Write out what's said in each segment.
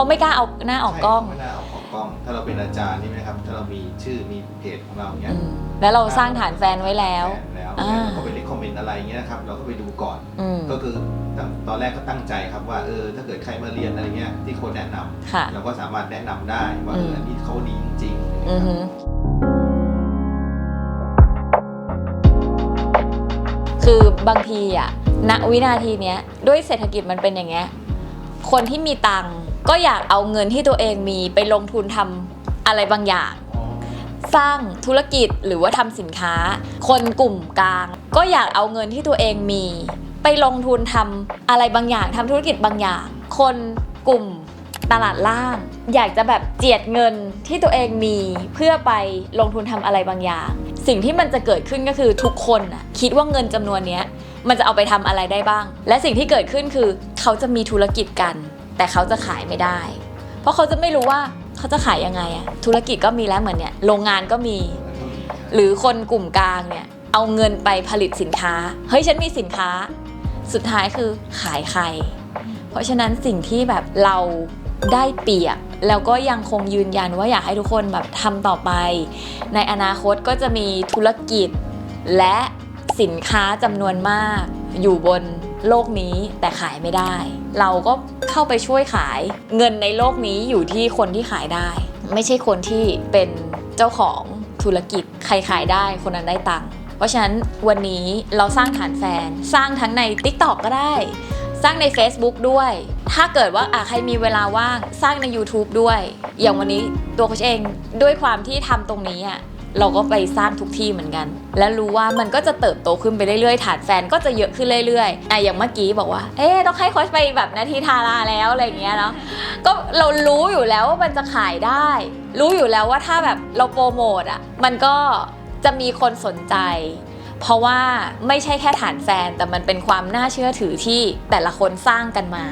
เขาไม่กล้าเอาหน้าออกกล้อง ใช่ไม่น่าเอาออกกล้อง ถ้าเราเป็นอาจารย์นี่ไหมครับ ถ้าเรามีชื่อมีเพจของเราเนี้ยอืมแล้วเราสร้างฐานแฟนไว้แล้ว ฟนแล้วอ่า แล้วก็ไปเล็กคอมเมนต์อะไรเงี้ยนะครับเราก็ไปดูก่อน อืมก็คือตอนตอนแรกก็ตั้งใจครับว่าเออถ้าเกิดใครมาเรียนอะไรเงี้ยที่คนแนะนำค่ะ เราก็สามารถแนะนำได้ว่าเออมอันนี้เขาดีจริงๆอือนะคฮึรับคือบางทีอะณวินาทีเนี้ย ด้วยเศรษฐกิจมันเป็นอย่างเงี้ย คนที่มีตังค์ ก็อยากเอาเงินที่ตัวเองมีไปลงทุนทำอะไรบางอย่าง สร้างธุรกิจหรือว่าทำสินค้า คนกลุ่มกลาง ก็อยากเอาเงินที่ตัวเองมี ไปลงทุนทำอะไรบางอย่างทำธุรกิจบางอย่าง คนกลุ่มตลาดล่าง อยากจะแบบเจียดเงินที่ตัวเองมีเพื่อไปลงทุนทำอะไรบางอย่าง สิ่งที่มันจะเกิดขึ้นก็คือทุกคนน่ะคิดว่าเงินจำนวนเนี้ยมันจะเอาไปทำอะไรได้บ้าง และสิ่งที่เกิดขึ้นคือเขาจะมีธุรกิจกัน แต่เขาจะขายไม่ได้ เพราะเขาจะไม่รู้ว่าเขาจะขายยังไงอะธุรกิจก็มีแล้วเหมือนเนี่ยโรงงานก็มี หรือคนกลุ่มกลางเนี่ยเอาเงินไปผลิตสินค้า เฮ้ยฉันมีสินค้า สุดท้ายคือขายใคร เพราะฉะนั้นสิ่งที่แบบเราได้เปรียบแล้วก็ยังคงยืนยันว่าอยากให้ทุกคนแบบทำต่อไป ในอนาคตก็จะมีธุรกิจและสินค้าจำนวนมาก อยู่บนโลกนี้แต่ขายไม่ได้ เราก็ เข้าไปช่วยขาย เงินในโลกนี้อยู่ที่คนที่ขายได้ ไม่ใช่คนที่เป็นเจ้าของธุรกิจใครขายได้คนนั้นได้ตังค์เพราะฉะนั้นวันนี้เราสร้างฐานแฟน สร้างทั้งใน TikTok ก็ได้ สร้างใน Facebook ด้วย ถ้าเกิดว่าอะใครมีเวลาว่างสร้างใน YouTube ด้วย อย่างวันนี้ตัวโคชเองด้วยความที่ทำตรงนี้อะ เราก็ไปสร้างทุกที่เหมือนกัน และรู้ว่ามันก็จะเติบโตขึ้นไปเรื่อยๆ ฐานแฟนก็จะเยอะขึ้นเรื่อยๆอะอย่างเมื่อกี้บอกว่า เอ๊ต้องให้โคชไปแบบนาทีทาราแล้วอะไรเงี้ยเนาะ ก็เรารู้อยู่แล้วว่ามันจะขายได้ รู้อยู่แล้วว่าถ้าแบบเราโปรโมทอะ มันก็จะมีคนสนใจ เพราะว่าไม่ใช่แค่ฐานแฟน แต่มันเป็นความน่าเชื่อถือที่แต่ละคนสร้างกันมา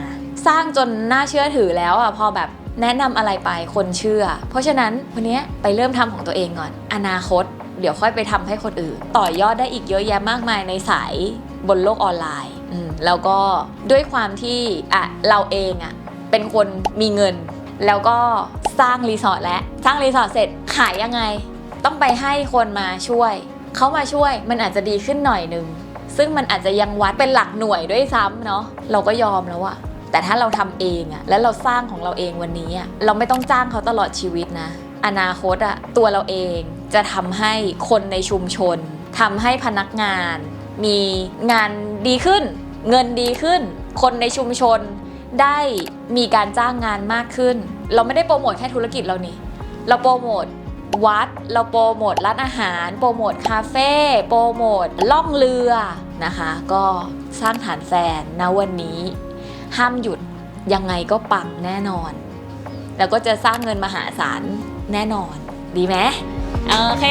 สร้างจนน่าเชื่อถือแล้วอะพอแบบ แนะนำอะไรไปคนเชื่อ เพราะฉะนั้นวันนี้ไปเริ่มทำของตัวเองก่อน อนาคต เดี๋ยวค่อยไปทำให้คนอื่น ต่อยอดได้อีกเยอะแยะมากมายในสายบนโลกออนไลน์แล้วก็ด้วยความที่อะเราเองอะเป็นคนมีเงิน แล้วก็สร้างรีสอร์ทแล้วสร้างรีสอร์ทเสร็จขายยังไง ต้องไปให้คนมาช่วย เขามาช่วยมันอาจจะดีขึ้นหน่อยนึงซึ่งมันอาจจะยังวัดเป็นหลักหน่วยด้วยซ้ำเนาะเราก็ยอมแล้วอะ แต่ถ้าเราทำเองอะแล้วเราสร้างของเราเองวันนี้อะเราไม่ต้องจ้างเขาตลอดชีวิตนะ อนาคตอะตัวเราเองจะทำให้คนในชุมชนทำให้พนักงาน มีงานดีขึ้น เงินดีขึ้น คนในชุมชนได้มีการจ้างงานมากขึ้น เราไม่ได้โปรโมทแค่ธุรกิจเรานี่ เราโปรโมทวัด เราโปรโมทร้านอาหาร โปรโมทคาเฟ่โปรโมทล่องเรือนะคะ ก็สร้างฐานแฟนนะวันนี้ ห้ามหยุดยังไงก็ปังแน่นอน แล้วก็จะสร้างเงินมหาศาลแน่นอน ดีไหมโอเค